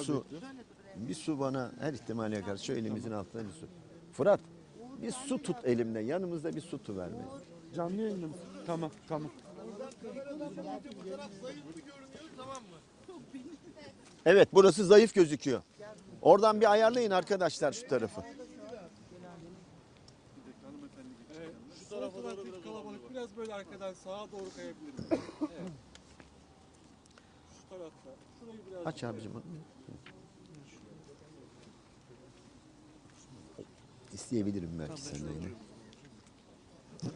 Bir su. Bir su bana her ihtimale karşı şu elimizin altına bir su. Fırat bir su tut elimde. Yanımızda bir su tutuver beni. Canlı yayında mısın? Tamam tamam. Evet burası zayıf gözüküyor. Oradan bir ayarlayın arkadaşlar şu tarafı. Şu tarafa doğru biraz kalabalık. Biraz böyle arkadan sağa doğru kayabiliriz. evet. Tarafta. Şurayı biraz Aç abicim. İsteyebilirim belki senden yine.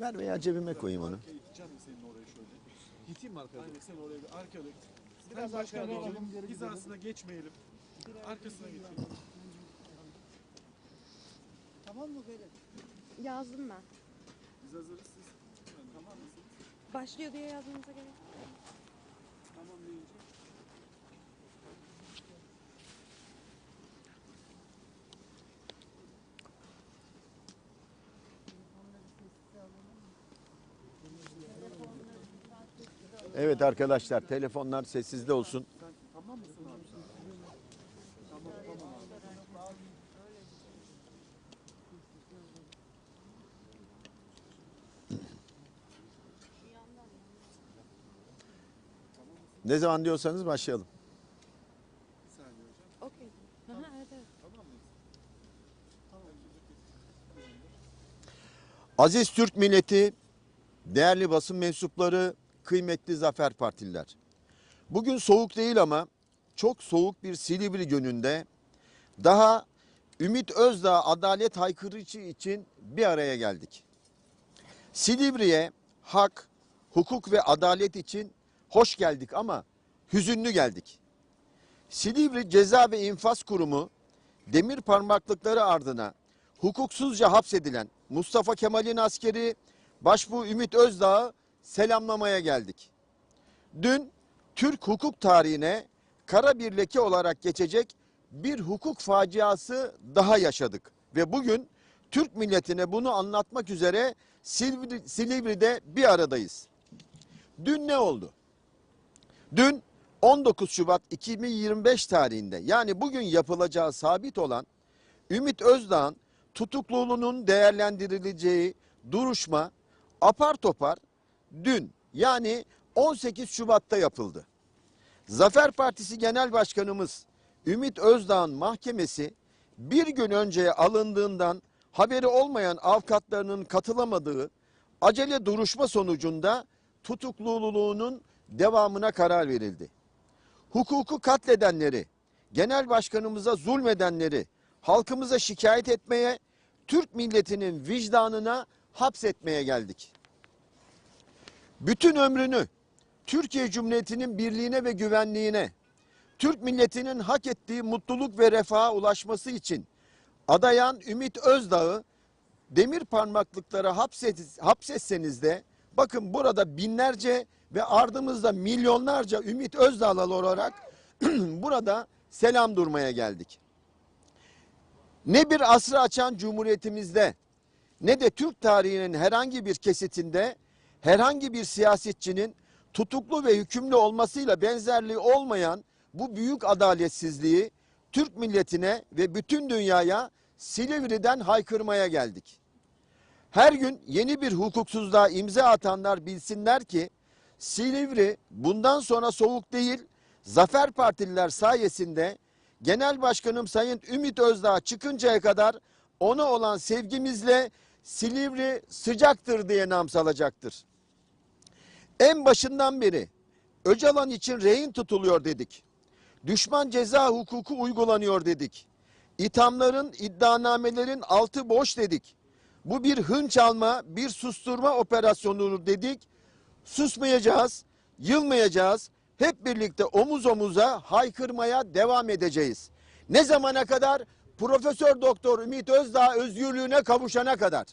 Ver veya cebime koyayım onu. mi senin oraya şöyle? Giteyim mi arkaya? Aynen sen oraya bir doğru git. Biraz arkaya doğru. Hizasına geçmeyelim. Arkasına geçelim. Tamam mı böyle? Yazdım ben. Biz hazırız siz. Tamam mısınız? Başlıyor diye yazmanıza gerek yok. Evet arkadaşlar telefonlar sessizde olsun. Ne zaman diyorsanız başlayalım. Okey. Aha, evet evet. Aziz Türk milleti, değerli basın mensupları, kıymetli zafer partililer. Bugün soğuk değil ama çok soğuk bir Silivri gününde daha Ümit Özdağ adalet haykırıcı için bir araya geldik. Silivri'ye hak, hukuk ve adalet için hoş geldik ama hüzünlü geldik. Silivri Ceza ve İnfaz Kurumu demir parmaklıkları ardına hukuksuzca hapsedilen Mustafa Kemal'in askeri Başbuğ Ümit Özdağ'ı selamlamaya geldik. Dün Türk hukuk tarihine kara bir leke olarak geçecek bir hukuk faciası daha yaşadık. Ve bugün Türk milletine bunu anlatmak üzere Silivri, Silivri'de bir aradayız. Dün ne oldu? Dün 19 Şubat 2025 tarihinde yani bugün yapılacağı sabit olan Ümit Özdağ'ın tutukluluğunun değerlendirileceği duruşma apar topar dün yani 18 Şubat'ta yapıldı. Zafer Partisi Genel Başkanımız Ümit Özdağ'ın mahkemesi bir gün önce alındığından haberi olmayan avukatlarının katılamadığı acele duruşma sonucunda tutukluluğunun devamına karar verildi. Hukuku katledenleri, genel başkanımıza zulmedenleri halkımıza şikayet etmeye, Türk milletinin vicdanına hapsetmeye geldik. Bütün ömrünü Türkiye Cumhuriyeti'nin birliğine ve güvenliğine, Türk milletinin hak ettiği mutluluk ve refaha ulaşması için adayan Ümit Özdağ'ı demir parmaklıklara hapset, hapsetseniz de bakın burada binlerce ve ardımızda milyonlarca Ümit Özdağ'lı olarak burada selam durmaya geldik. Ne bir asrı açan cumhuriyetimizde ne de Türk tarihinin herhangi bir kesitinde herhangi bir siyasetçinin tutuklu ve hükümlü olmasıyla benzerliği olmayan bu büyük adaletsizliği Türk milletine ve bütün dünyaya Silivri'den haykırmaya geldik. Her gün yeni bir hukuksuzluğa imza atanlar bilsinler ki Silivri bundan sonra soğuk değil, Zafer Partililer sayesinde Genel Başkanım Sayın Ümit Özdağ çıkıncaya kadar ona olan sevgimizle Silivri sıcaktır diye nam salacaktır. En başından beri Öcalan için rehin tutuluyor dedik. Düşman ceza hukuku uygulanıyor dedik. İthamların, iddianamelerin altı boş dedik. Bu bir hınç alma, bir susturma operasyonudur dedik. Susmayacağız, yılmayacağız. Hep birlikte omuz omuza haykırmaya devam edeceğiz. Ne zamana kadar? Profesör Doktor Ümit Özdağ özgürlüğüne kavuşana kadar.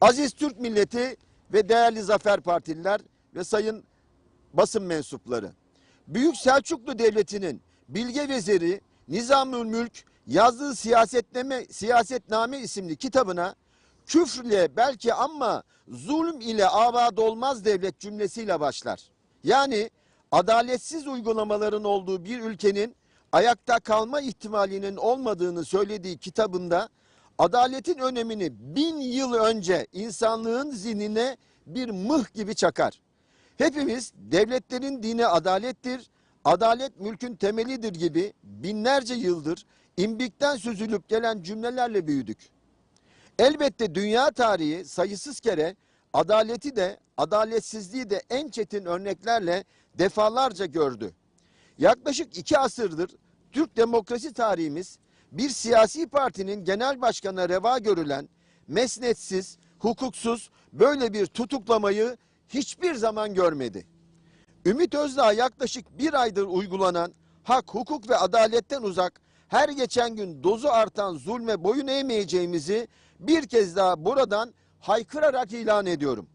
Aziz Türk milleti ve değerli Zafer Partililer ve sayın basın mensupları. Büyük Selçuklu Devleti'nin bilge veziri Nizamül Mülk yazdığı siyasetname, siyasetname isimli kitabına küfrle belki ama zulüm ile avad olmaz devlet cümlesiyle başlar. Yani adaletsiz uygulamaların olduğu bir ülkenin ayakta kalma ihtimalinin olmadığını söylediği kitabında adaletin önemini bin yıl önce insanlığın zihnine bir mıh gibi çakar. Hepimiz devletlerin dini adalettir, adalet mülkün temelidir gibi binlerce yıldır imbikten süzülüp gelen cümlelerle büyüdük. Elbette dünya tarihi sayısız kere adaleti de adaletsizliği de en çetin örneklerle defalarca gördü. Yaklaşık iki asırdır Türk demokrasi tarihimiz bir siyasi partinin genel başkanına reva görülen mesnetsiz, hukuksuz böyle bir tutuklamayı hiçbir zaman görmedi. Ümit Özdağ yaklaşık bir aydır uygulanan hak, hukuk ve adaletten uzak her geçen gün dozu artan zulme boyun eğmeyeceğimizi bir kez daha buradan haykırarak ilan ediyorum.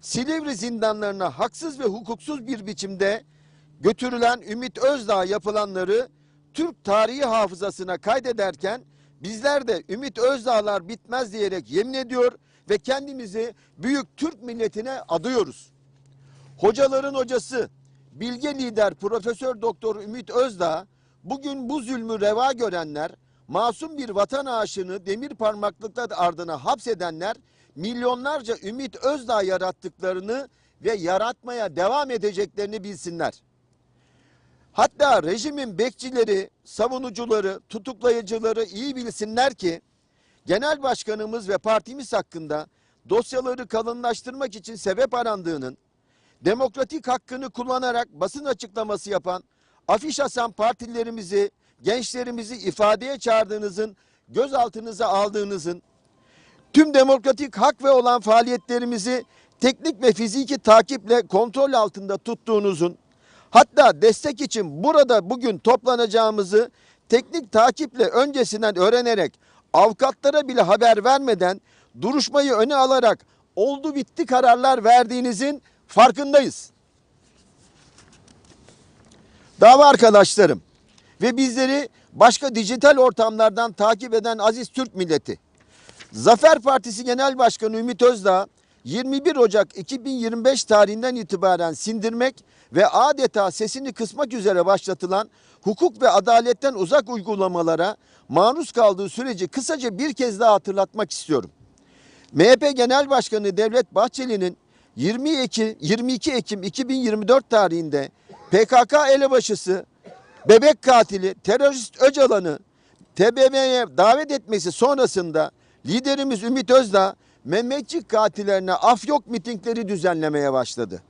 Silivri zindanlarına haksız ve hukuksuz bir biçimde götürülen Ümit Özdağ yapılanları Türk tarihi hafızasına kaydederken bizler de Ümit Özdağlar bitmez diyerek yemin ediyor ve kendimizi büyük Türk milletine adıyoruz. Hocaların hocası, bilge lider Profesör Doktor Ümit Özdağ bugün bu zulmü reva görenler, masum bir vatan aşığını demir parmaklıklar ardına hapsedenler milyonlarca Ümit Özdağ yarattıklarını ve yaratmaya devam edeceklerini bilsinler. Hatta rejimin bekçileri, savunucuları, tutuklayıcıları iyi bilsinler ki genel başkanımız ve partimiz hakkında dosyaları kalınlaştırmak için sebep arandığının, demokratik hakkını kullanarak basın açıklaması yapan, afiş asan partilerimizi, gençlerimizi ifadeye çağırdığınızın, gözaltınıza aldığınızın, tüm demokratik hak ve olan faaliyetlerimizi teknik ve fiziki takiple kontrol altında tuttuğunuzun, hatta destek için burada bugün toplanacağımızı teknik takiple öncesinden öğrenerek avukatlara bile haber vermeden duruşmayı öne alarak oldu bitti kararlar verdiğinizin farkındayız. Dava arkadaşlarım ve bizleri başka dijital ortamlardan takip eden aziz Türk milleti. Zafer Partisi Genel Başkanı Ümit Özdağ 21 Ocak 2025 tarihinden itibaren sindirmek ve adeta sesini kısmak üzere başlatılan hukuk ve adaletten uzak uygulamalara maruz kaldığı süreci kısaca bir kez daha hatırlatmak istiyorum. MHP Genel Başkanı Devlet Bahçeli'nin 20 Ekim, 22 Ekim 2024 tarihinde PKK elebaşısı, bebek katili, terörist Öcalan'ı TBMM'ye davet etmesi sonrasında liderimiz Ümit Özdağ Mehmetçik katillerine af yok mitingleri düzenlemeye başladı.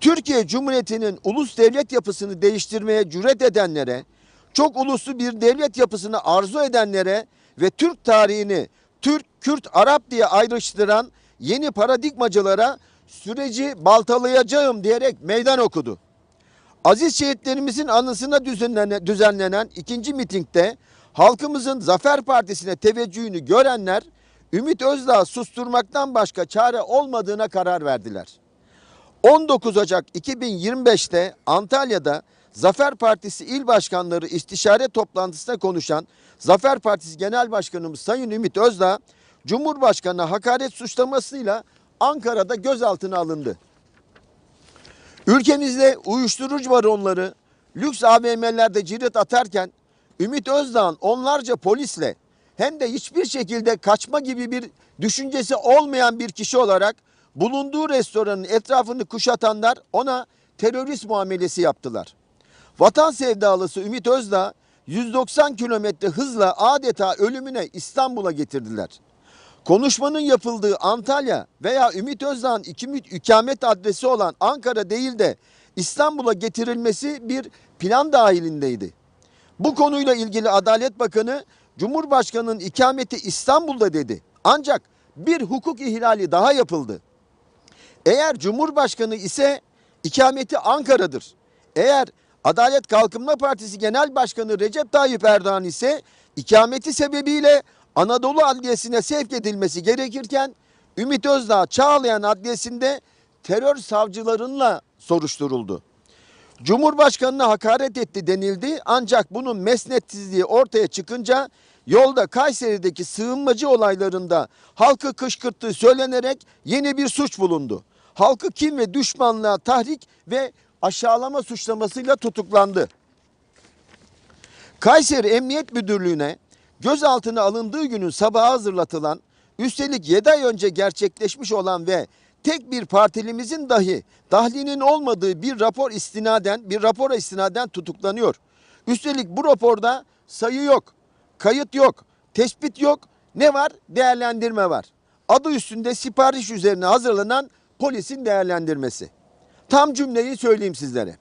Türkiye Cumhuriyeti'nin ulus devlet yapısını değiştirmeye cüret edenlere, çok uluslu bir devlet yapısını arzu edenlere ve Türk tarihini Türk, Kürt, Arap diye ayrıştıran yeni paradigmacılara süreci baltalayacağım diyerek meydan okudu. Aziz şehitlerimizin anısına düzenlenen, düzenlenen ikinci mitingde halkımızın Zafer Partisi'ne teveccühünü görenler Ümit Özdağ susturmaktan başka çare olmadığına karar verdiler. 19 Ocak 2025'te Antalya'da Zafer Partisi İl Başkanları istişare toplantısında konuşan Zafer Partisi Genel Başkanımız Sayın Ümit Özdağ, Cumhurbaşkanı hakaret suçlamasıyla Ankara'da gözaltına alındı. Ülkemizde uyuşturucu baronları lüks AVM'lerde cirit atarken Ümit Özdağ'ın onlarca polisle hem de hiçbir şekilde kaçma gibi bir düşüncesi olmayan bir kişi olarak bulunduğu restoranın etrafını kuşatanlar ona terörist muamelesi yaptılar. Vatan sevdalısı Ümit Özdağ 190 kilometre hızla adeta ölümüne İstanbul'a getirdiler. Konuşmanın yapıldığı Antalya veya Ümit Özdağ'ın ikamet adresi olan Ankara değil de İstanbul'a getirilmesi bir plan dahilindeydi. Bu konuyla ilgili Adalet Bakanı Cumhurbaşkanı'nın ikameti İstanbul'da dedi. Ancak bir hukuk ihlali daha yapıldı. Eğer Cumhurbaşkanı ise ikameti Ankara'dır. Eğer Adalet Kalkınma Partisi Genel Başkanı Recep Tayyip Erdoğan ise ikameti sebebiyle Anadolu Adliyesi'ne sevk edilmesi gerekirken Ümit Özdağ Çağlayan Adliyesi'nde terör savcılarınla soruşturuldu. Cumhurbaşkanına hakaret etti denildi ancak bunun mesnetsizliği ortaya çıkınca yolda Kayseri'deki sığınmacı olaylarında halkı kışkırttığı söylenerek yeni bir suç bulundu. Halkı kim ve düşmanlığa tahrik ve aşağılama suçlamasıyla tutuklandı. Kayseri Emniyet Müdürlüğü'ne gözaltına alındığı günün sabahı hazırlatılan, üstelik 7 ay önce gerçekleşmiş olan ve tek bir partilimizin dahi dahlinin olmadığı bir rapor istinaden, bir rapora istinaden tutuklanıyor. Üstelik bu raporda sayı yok, kayıt yok, tespit yok. Ne var? Değerlendirme var. Adı üstünde sipariş üzerine hazırlanan polisin değerlendirmesi. Tam cümleyi söyleyeyim sizlere.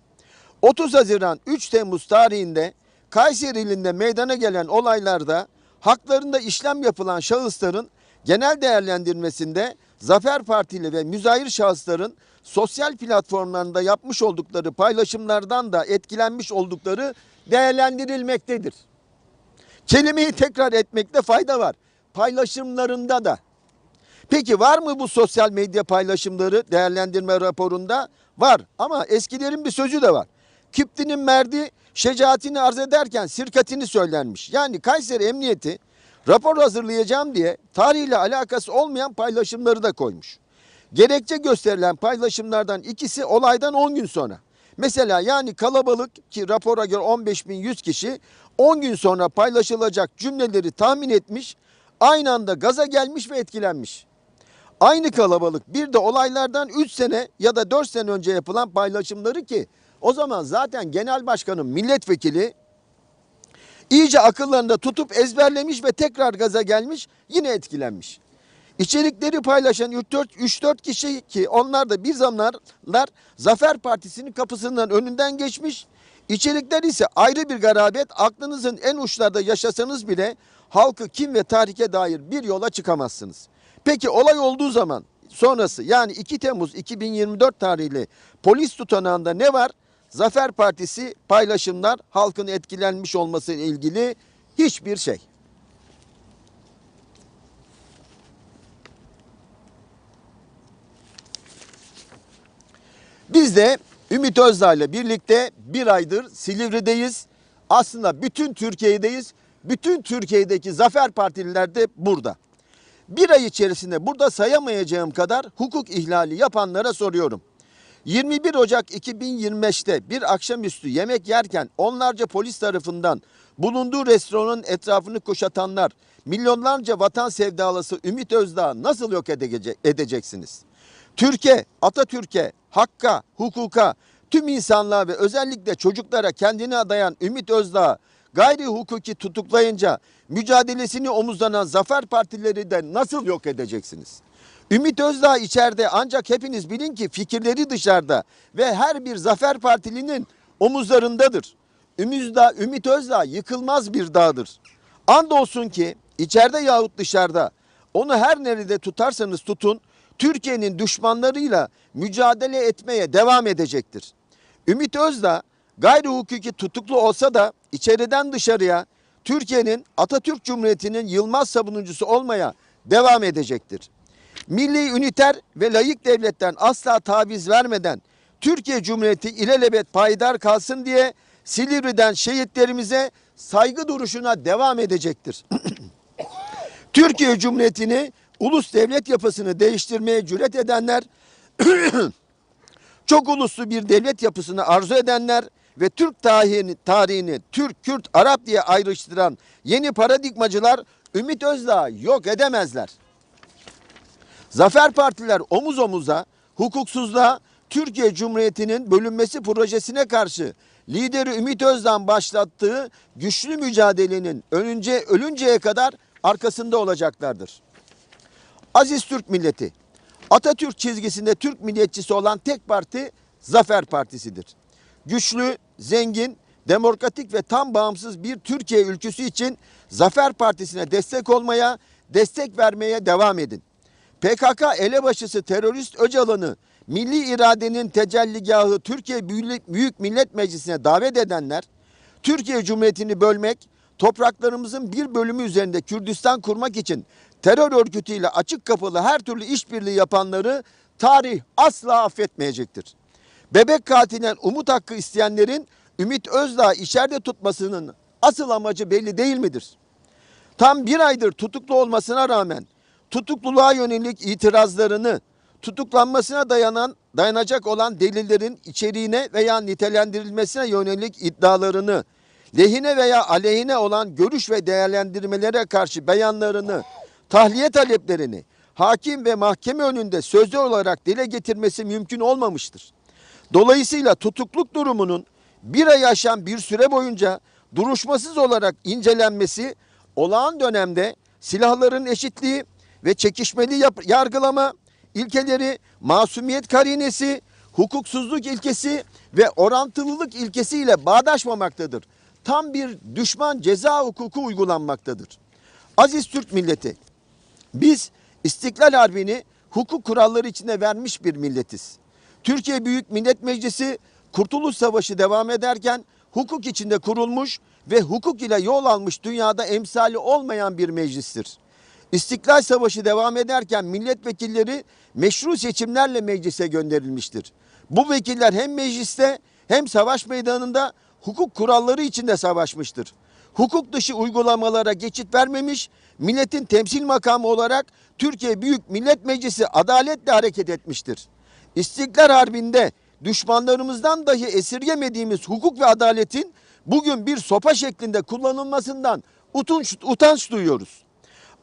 30 Haziran 3 Temmuz tarihinde Kayseri ilinde meydana gelen olaylarda haklarında işlem yapılan şahısların genel değerlendirmesinde Zafer Partili ve müzahir şahısların sosyal platformlarında yapmış oldukları paylaşımlardan da etkilenmiş oldukları değerlendirilmektedir. Kelimeyi tekrar etmekte fayda var. Paylaşımlarında da. Peki var mı bu sosyal medya paylaşımları değerlendirme raporunda? Var ama eskilerin bir sözü de var. Küptinin merdi şecaatini arz ederken sirkatini söylenmiş. Yani Kayseri Emniyeti rapor hazırlayacağım diye tarihle alakası olmayan paylaşımları da koymuş. Gerekçe gösterilen paylaşımlardan ikisi olaydan 10 gün sonra. Mesela yani kalabalık ki rapora göre 15.100 kişi 10 gün sonra paylaşılacak cümleleri tahmin etmiş, aynı anda gaza gelmiş ve etkilenmiş. Aynı kalabalık bir de olaylardan 3 sene ya da 4 sene önce yapılan paylaşımları ki o zaman zaten genel başkanın milletvekili iyice akıllarında tutup ezberlemiş ve tekrar gaza gelmiş yine etkilenmiş. İçerikleri paylaşan 3-4 kişi ki onlar da bir zamanlar Zafer Partisi'nin kapısından önünden geçmiş. İçerikler ise ayrı bir garabet aklınızın en uçlarda yaşasanız bile halkı kim ve tarihe dair bir yola çıkamazsınız. Peki olay olduğu zaman sonrası yani 2 Temmuz 2024 tarihli polis tutanağında ne var? Zafer Partisi paylaşımlar halkın etkilenmiş olması ile ilgili hiçbir şey. Biz de Ümit Özdağ ile birlikte bir aydır Silivri'deyiz. Aslında bütün Türkiye'deyiz. Bütün Türkiye'deki zafer partililer de burada. Bir ay içerisinde burada sayamayacağım kadar hukuk ihlali yapanlara soruyorum. 21 Ocak 2025'te bir akşamüstü yemek yerken onlarca polis tarafından bulunduğu restoranın etrafını kuşatanlar, milyonlarca vatan sevdalısı Ümit Özdağ nasıl yok edece- edeceksiniz? Türkiye, Atatürk'e, hakka, hukuka, tüm insanlığa ve özellikle çocuklara kendini adayan Ümit Özdağ gayri hukuki tutuklayınca mücadelesini omuzlanan zafer partileri de nasıl yok edeceksiniz? Ümit Özdağ içeride ancak hepiniz bilin ki fikirleri dışarıda ve her bir zafer partilinin omuzlarındadır. Ümit, Dağ, Ümit Özdağ yıkılmaz bir dağdır. Andolsun ki içeride yahut dışarıda onu her nerede tutarsanız tutun Türkiye'nin düşmanlarıyla mücadele etmeye devam edecektir. Ümit Özdağ gayri hukuki tutuklu olsa da içeriden dışarıya Türkiye'nin Atatürk Cumhuriyeti'nin yılmaz savunucusu olmaya devam edecektir. Milli üniter ve layık devletten asla taviz vermeden Türkiye Cumhuriyeti ilelebet payidar kalsın diye Silivri'den şehitlerimize saygı duruşuna devam edecektir. Türkiye Cumhuriyeti'ni ulus devlet yapısını değiştirmeye cüret edenler, çok uluslu bir devlet yapısını arzu edenler ve Türk tarihini, tarihini Türk, Kürt, Arap diye ayrıştıran yeni paradigmacılar Ümit Özdağ yok edemezler. Zafer partiler omuz omuza hukuksuzluğa Türkiye Cumhuriyeti'nin bölünmesi projesine karşı lideri Ümit Özdağ başlattığı güçlü mücadelenin önünce ölünceye kadar arkasında olacaklardır. Aziz Türk milleti, Atatürk çizgisinde Türk milliyetçisi olan tek parti Zafer Partisi'dir. Güçlü, zengin, demokratik ve tam bağımsız bir Türkiye ülküsü için Zafer Partisi'ne destek olmaya, destek vermeye devam edin. PKK elebaşısı terörist Öcalan'ı milli iradenin tecelligahı Türkiye Büyük Millet Meclisi'ne davet edenler, Türkiye Cumhuriyeti'ni bölmek, topraklarımızın bir bölümü üzerinde Kürdistan kurmak için terör örgütüyle açık kapılı her türlü işbirliği yapanları tarih asla affetmeyecektir. Bebek katilinden umut hakkı isteyenlerin Ümit Özdağ içeride tutmasının asıl amacı belli değil midir? Tam bir aydır tutuklu olmasına rağmen tutukluluğa yönelik itirazlarını, tutuklanmasına dayanan dayanacak olan delillerin içeriğine veya nitelendirilmesine yönelik iddialarını, lehine veya aleyhine olan görüş ve değerlendirmelere karşı beyanlarını, tahliye taleplerini hakim ve mahkeme önünde sözlü olarak dile getirmesi mümkün olmamıştır. Dolayısıyla tutukluk durumunun bir ay aşan bir süre boyunca duruşmasız olarak incelenmesi olağan dönemde silahların eşitliği ve çekişmeli yargılama ilkeleri, masumiyet karinesi, hukuksuzluk ilkesi ve orantılılık ilkesiyle bağdaşmamaktadır. Tam bir düşman ceza hukuku uygulanmaktadır. Aziz Türk milleti, biz İstiklal Harbi'ni hukuk kuralları içinde vermiş bir milletiz. Türkiye Büyük Millet Meclisi Kurtuluş Savaşı devam ederken hukuk içinde kurulmuş ve hukuk ile yol almış dünyada emsali olmayan bir meclistir. İstiklal Savaşı devam ederken milletvekilleri meşru seçimlerle meclise gönderilmiştir. Bu vekiller hem mecliste hem savaş meydanında hukuk kuralları içinde savaşmıştır hukuk dışı uygulamalara geçit vermemiş, milletin temsil makamı olarak Türkiye Büyük Millet Meclisi adaletle hareket etmiştir. İstiklal Harbi'nde düşmanlarımızdan dahi esirgemediğimiz hukuk ve adaletin bugün bir sopa şeklinde kullanılmasından utanç, utanç duyuyoruz.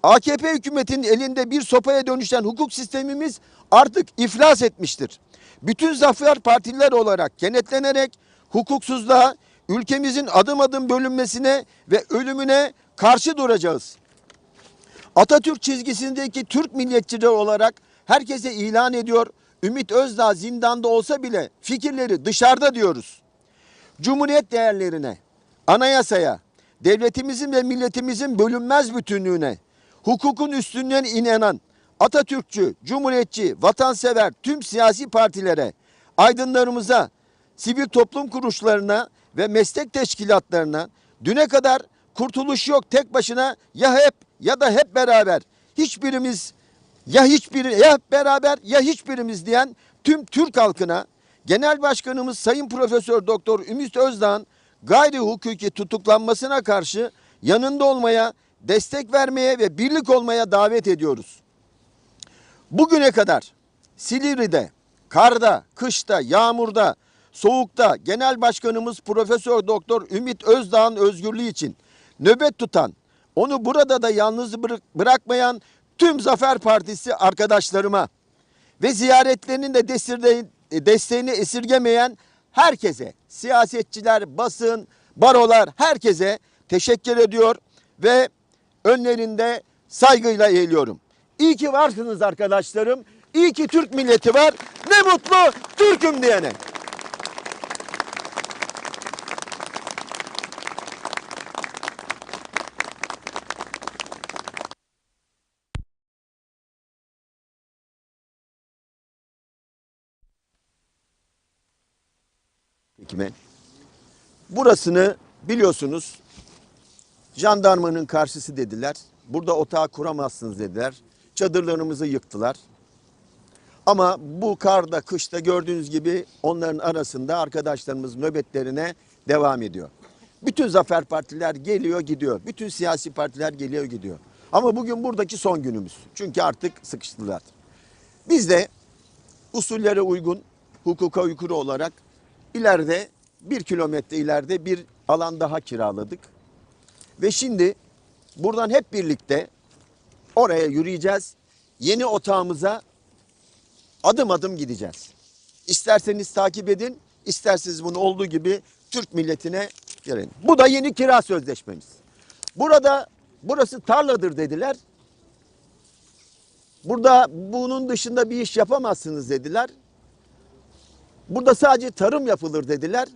AKP hükümetinin elinde bir sopaya dönüşen hukuk sistemimiz artık iflas etmiştir. Bütün zafer partiler olarak kenetlenerek hukuksuzluğa, ülkemizin adım adım bölünmesine ve ölümüne karşı duracağız. Atatürk çizgisindeki Türk milliyetçileri olarak herkese ilan ediyor. Ümit Özdağ zindanda olsa bile fikirleri dışarıda diyoruz. Cumhuriyet değerlerine, anayasaya, devletimizin ve milletimizin bölünmez bütünlüğüne, hukukun üstünlüğüne inanan Atatürkçü, Cumhuriyetçi, vatansever tüm siyasi partilere, aydınlarımıza, sivil toplum kuruluşlarına ve meslek teşkilatlarına düne kadar kurtuluş yok tek başına ya hep ya da hep beraber. Hiçbirimiz ya hiçbiri ya hep beraber ya hiçbirimiz diyen tüm Türk halkına Genel Başkanımız Sayın Profesör Doktor Ümit Özdağ'ın gayri hukuki tutuklanmasına karşı yanında olmaya, destek vermeye ve birlik olmaya davet ediyoruz. Bugüne kadar Silivri'de, karda, kışta, yağmurda, soğukta Genel Başkanımız Profesör Doktor Ümit Özdağ'ın özgürlüğü için nöbet tutan, onu burada da yalnız bırak- bırakmayan tüm Zafer Partisi arkadaşlarıma ve ziyaretlerinin de destirde- desteğini esirgemeyen herkese, siyasetçiler, basın, barolar herkese teşekkür ediyor ve önlerinde saygıyla eğiliyorum. İyi ki varsınız arkadaşlarım. İyi ki Türk milleti var. Ne mutlu Türk'üm diyene. Kime? Burasını biliyorsunuz jandarmanın karşısı dediler. Burada otağı kuramazsınız dediler. Çadırlarımızı yıktılar. Ama bu karda, kışta gördüğünüz gibi onların arasında arkadaşlarımız nöbetlerine devam ediyor. Bütün zafer partiler geliyor gidiyor. Bütün siyasi partiler geliyor gidiyor. Ama bugün buradaki son günümüz. Çünkü artık sıkıştılar. Biz de usullere uygun, hukuka aykırı olarak ileride bir kilometre ileride bir alan daha kiraladık. Ve şimdi buradan hep birlikte oraya yürüyeceğiz. Yeni otağımıza adım adım gideceğiz. İsterseniz takip edin, isterseniz bunu olduğu gibi Türk milletine verin. Bu da yeni kira sözleşmemiz. Burada burası tarladır dediler. Burada bunun dışında bir iş yapamazsınız dediler. Burada sadece tarım yapılır dediler.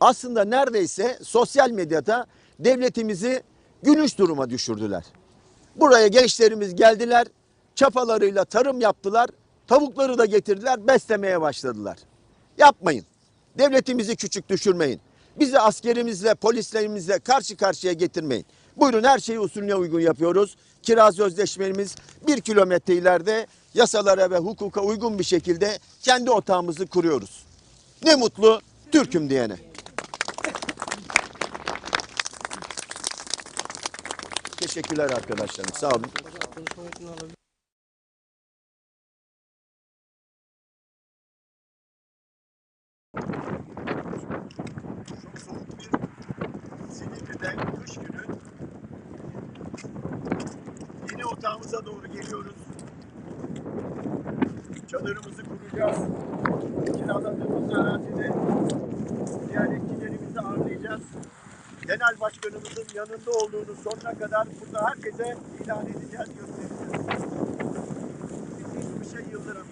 Aslında neredeyse sosyal medyada devletimizi gülünç duruma düşürdüler. Buraya gençlerimiz geldiler, çapalarıyla tarım yaptılar, tavukları da getirdiler, beslemeye başladılar. Yapmayın. Devletimizi küçük düşürmeyin. Bizi askerimizle, polislerimizle karşı karşıya getirmeyin. Buyurun her şeyi usulüne uygun yapıyoruz. Kira sözleşmemiz bir kilometre ileride yasalara ve hukuka uygun bir şekilde kendi otağımızı kuruyoruz. Ne mutlu Türk'üm diyene. Teşekkürler arkadaşlarım. Sağ olun. Yeni otağımıza doğru geliyoruz. Çadırımızı kuracağız. Kiraladığımız arazide ziyaretçilerimizi ağırlayacağız genel başkanımızın yanında olduğunu sonuna kadar burada herkese ilan edeceğiz, göstereceğiz. Biz hiçbir şey yıldıramayız.